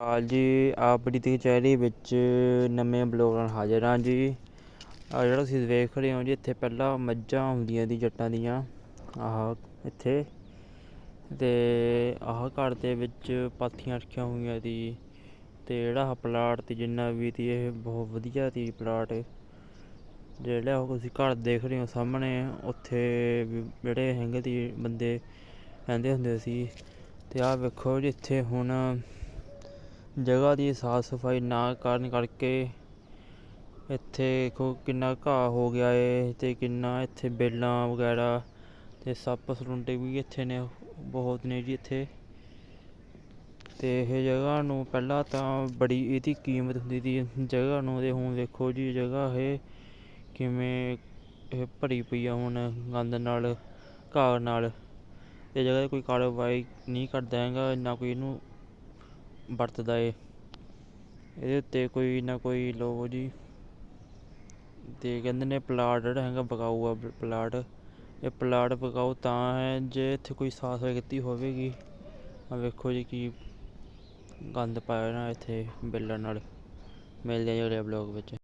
ਹਾਲ ਜੀ ਆਪਣੀ ਦੀ ਕਚਹਿਰੀ ਵਿੱਚ ਨਵੇਂ ਬਲੌਗ ਨਾਲ ਹਾਜ਼ਰ ਹਾਂ ਜੀ। ਆ ਜਿਹੜਾ ਤੁਸੀਂ ਵੇਖ ਰਹੇ ਹੋ ਜੀ, ਇੱਥੇ ਪਹਿਲਾਂ ਮੱਝਾਂ ਹੁੰਦੀਆਂ ਦੀ ਜੱਟਾਂ ਦੀਆਂ। ਆਹ ਇੱਥੇ। ਤੇ ਆਹ ਘਰ ਦੇ ਵਿੱਚ ਪਾਥੀਆਂ ਰੱਖੀਆਂ ਹੋਈਆਂ ਦੀ ਤੇ ਜਿਹੜਾ ਆਹ ਪਲਾਟ ਤੇ, ਜਿੰਨਾ ਵੀ ਤੀ, ਇਹ ਬਹੁਤ ਵਧੀਆ ਤੀ ਪਲਾਟ। ਜਿਹੜਾ ਉਹ ਤੁਸੀਂ ਘਰ ਦੇਖ ਰਹੇ ਹੋ ਸਾਹਮਣੇ, ਉੱਥੇ ਜਿਹੜੇ ਹੈਗੇ ਤੀ ਬੰਦੇ ਰਹਿੰਦੇ ਹੁੰਦੇ ਸੀ। ਤੇ ਆਹ ਵੇਖੋ ਜੀ, ਇੱਥੇ ਹੁਣ ਜਗ੍ਹਾ ਦੀ ਸਾਫ਼ ਸਫ਼ਾਈ ਨਾ ਕਰਨ ਕਰਕੇ ਇੱਥੇ ਦੇਖੋ ਕਿੰਨਾ ਘਾਹ ਹੋ ਗਿਆ ਏ ਤੇ ਕਿੰਨਾ ਇੱਥੇ ਬੇਲਾਂ ਵਗੈਰਾ ਤੇ ਸੱਪ ਸਰੁੰਡੇ ਵੀ ਇੱਥੇ ਨੇ, ਬਹੁਤ ਨੇ ਜੀ ਇੱਥੇ। ਤੇ ਇਹ ਜਗ੍ਹਾ ਨੂੰ ਪਹਿਲਾਂ ਤਾਂ ਬੜੀ ਇਹਦੀ ਕੀਮਤ ਹੁੰਦੀ ਸੀ, ਜਗ੍ਹਾ ਨੂੰ ਤੇ ਹੁਣ ਦੇਖੋ ਜੀ ਜਗ੍ਹਾ ਇਹ ਕਿਵੇਂ ਇਹ ਭਰੀ ਪਈ ਆ ਹੁਣ ਗੰਦ ਨਾਲ, ਘਾਹ ਨਾਲ। ਇਹ ਜਗ੍ਹਾ 'ਤੇ ਕੋਈ ਕਾਰਵਾਈ ਨਹੀਂ ਕਰਦਾ ਹੈਗਾ, ਨਾ ਕੋਈ ਇਹਨੂੰ ਵਰਤਦਾ ਏ। ਇਹਦੇ ਉੱਤੇ ਕੋਈ ਨਾ ਕੋਈ ਲੋ ਜੀ। ਤੇ ਕਹਿੰਦੇ ਨੇ ਪਲਾਟ ਜਿਹੜਾ ਹੈਗਾ ਵਿਕਾਊ ਆ, ਪਲਾਟ। ਇਹ ਪਲਾਟ ਵਿਕਾਊ ਤਾਂ ਹੈ, ਜੇ ਇੱਥੇ ਕੋਈ ਸਾਫ਼ ਸਫ਼ਾਈ ਕੀਤੀ ਹੋਵੇਗੀ ਆ ਵੇਖੋ ਜੀ ਕੀ ਗੰਦ ਪਾਇਆ ਨਾ ਇੱਥੇ ਬਿੱਲਾਂ ਨਾਲ। ਮਿਲਦੇ ਆ ਜੀ ਅਗਲੇ ਬਲੌਗ ਵਿੱਚ।